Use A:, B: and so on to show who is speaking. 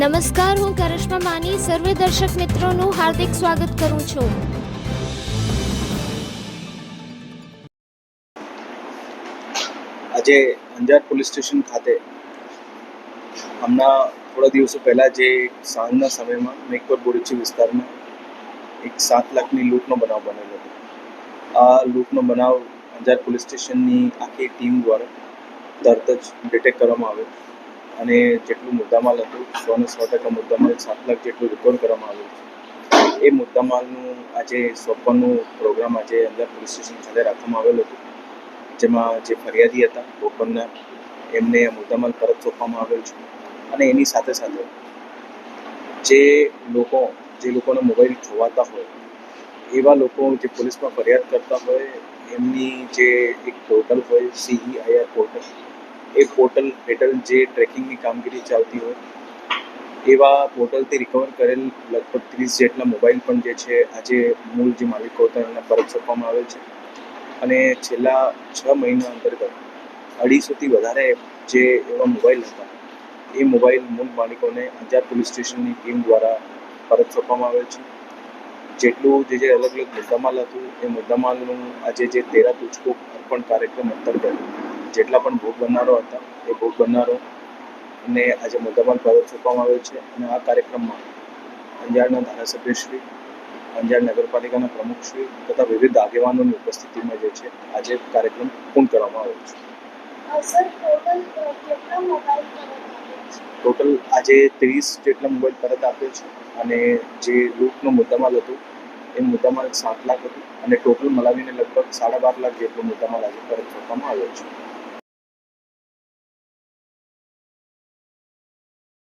A: નમસ્કાર, હું કરિશ્મા માની, સર્વે દર્શક મિત્રોનું હાર્દિક સ્વાગત કરું છું.
B: આજે અંજાર પોલીસ સ્ટેશન ખાતે, હમણાં થોડા દિવસો પહેલાં જે સાંજના સમયમાં મેકપર બોરીચી વિસ્તારમાં એક સાત લાખની લૂંટનો બનાવ બનેલો હતો. આ લૂંટનો બનાવ અંજાર પોલીસ સ્ટેશનની આખી ટીમ દ્વારા તરત જ ડિટેક્ટ કરવામાં આવ્યો. અને જેટલું મુદ્દામાલ હતું સો ને સો ટકા મુદ્દામાલ સાત લાખ જેટલું રિકવર કરવામાં આવ્યું એ મુદ્દામાલનું આજે સોંપવાનો પ્રોગ્રામ આજે અંદર પોલીસ સ્ટેશન ખાતે રાખવામાં આવેલો હતો. જેમાં જે ફરિયાદી હતા ભોપરના એમને મુદ્દામાલ પરત સોંપવામાં આવેલ છે. અને એની સાથે સાથે જે લોકો, જે લોકોને મોબાઈલ ખોવાતા હોય, એવા લોકો જે પોલીસમાં ફરિયાદ કરતા હોય, એમની જે એક પોર્ટલ હોય સીઈઆઈઆર પોર્ટલ એ પોર્ટલ હેઠળ જે ટ્રેકિંગની કામગીરી ચાલતી હોય, એવા પોર્ટલથી રિકવર કરેલ લગભગ ત્રીસ જેટલા મોબાઈલ પણ જે છે, આજે મૂળ જે માલિકો હતા એમને પરત સોંપવામાં આવેલ છે. અને છેલ્લા છ મહિના અંતર્ગત અઢીસોથી વધારે જે એવા મોબાઈલ હતા, એ મોબાઈલ મૂળ માલિકોને અંજાર પોલીસ સ્ટેશનની ટીમ દ્વારા પરત સોંપવામાં આવેલ છે. જેટલું જે જે અલગ અલગ મુદ્દામાલ હતું, એ મુદ્દામાલનું આજે જે તેરા પૂછકો અર્પણ કાર્યક્રમ અંતર્ગત જેટલા પણ ભોગ બનનારો હતા એ ભોગ બનનારો ને આજે મુદ્દામાં પરત સોંપવામાં આવ્યો છે અને આ કાર્યક્રમમાં અંજારના ધારાસભ્યશ્રી અંજાર નગરપાલિકાના પ્રમુખશ્રી તથા વિવિધ આગેવાનોની ઉપસ્થિતિમાં જે છે આજે કાર્યક્રમ પૂર્ણ કરવામાં આવ્યા છે.
C: ટોટલ
B: આજે ત્રીસ જેટલા મોબાઈલ પરત આપ્યો છે અને જે લૂંટનો મુદ્દામાલ હતું એ મુદ્દામાલ સાત લાખ હતું અને ટોટલ મલાવીને લગભગ સાડા બાર લાખ જેટલો મુદ્દામાલ આજે પરત કરવામાં આવ્યો છે.